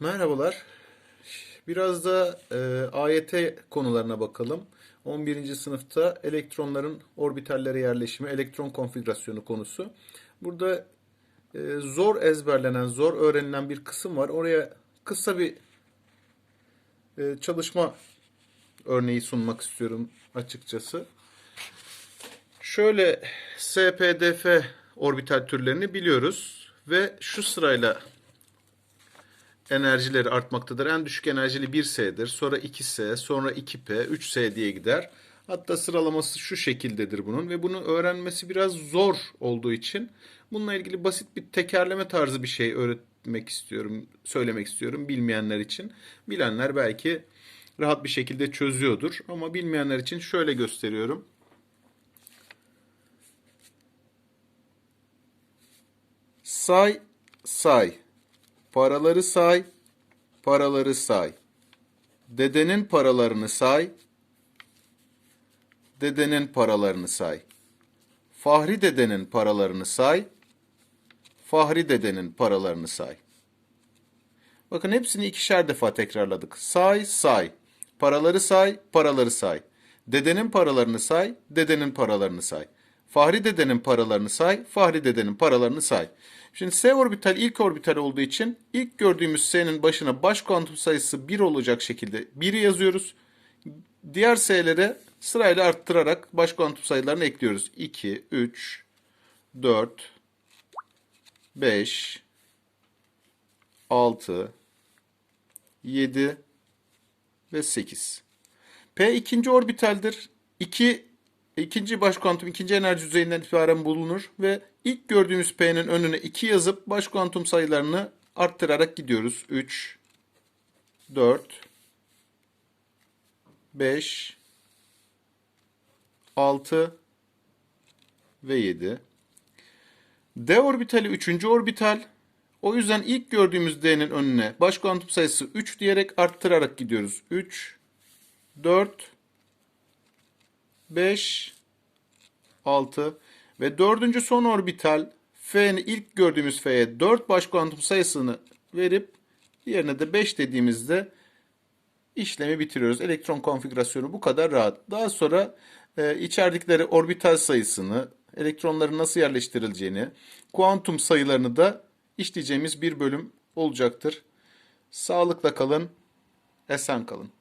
Merhabalar. Biraz da e, AYT konularına bakalım. 11. sınıfta elektronların orbitallere yerleşimi, elektron konfigürasyonu konusu. Burada e, zor ezberlenen, zor öğrenilen bir kısım var. Oraya kısa bir e, çalışma örneği sunmak istiyorum açıkçası. Şöyle SPDF orbital türlerini biliyoruz ve şu sırayla enerjileri artmaktadır. En düşük enerjili 1S'dir. Sonra 2S, sonra 2P, 3S diye gider. Hatta sıralaması şu şekildedir bunun ve bunu öğrenmesi biraz zor olduğu için bununla ilgili basit bir tekerleme tarzı bir şey öğretmek istiyorum, söylemek istiyorum bilmeyenler için. Bilenler belki rahat bir şekilde çözüyordur ama bilmeyenler için şöyle gösteriyorum. Say, say. Paraları say, paraları say. Dedenin paralarını say, dedenin paralarını say. Fahri dedenin paralarını say, Fahri dedenin paralarını say. Bakın hepsini ikişer defa tekrarladık. Say, say. Paraları say, paraları say. Dedenin paralarını say, dedenin paralarını say. Fahri dedenin paralarını say, Fahri dedenin paralarını say. Şimdi S orbital ilk orbital olduğu için ilk gördüğümüz S'nin başına baş kuantum sayısı 1 olacak şekilde 1'i yazıyoruz. Diğer S'lere sırayla arttırarak baş kuantum sayılarını ekliyoruz. 2, 3, 4, 5, 6, 7 ve 8. P ikinci orbitaldir. 2 ikinci baş kuantum ikinci enerji düzeyinden itibaren bulunur ve ilk gördüğümüz P'nin önüne 2 yazıp baş kuantum sayılarını arttırarak gidiyoruz. 3 4 5 6 ve 7. D orbitali 3. orbital. O yüzden ilk gördüğümüz D'nin önüne baş kuantum sayısı 3 diyerek arttırarak gidiyoruz. 3 4 5 6 ve dördüncü son orbital F'ni ilk gördüğümüz F'ye 4 baş kuantum sayısını verip yerine de 5 dediğimizde işlemi bitiriyoruz. Elektron konfigürasyonu bu kadar rahat. Daha sonra e, içerdikleri orbital sayısını, elektronların nasıl yerleştirileceğini, kuantum sayılarını da işleyeceğimiz bir bölüm olacaktır. Sağlıkla kalın, esen kalın.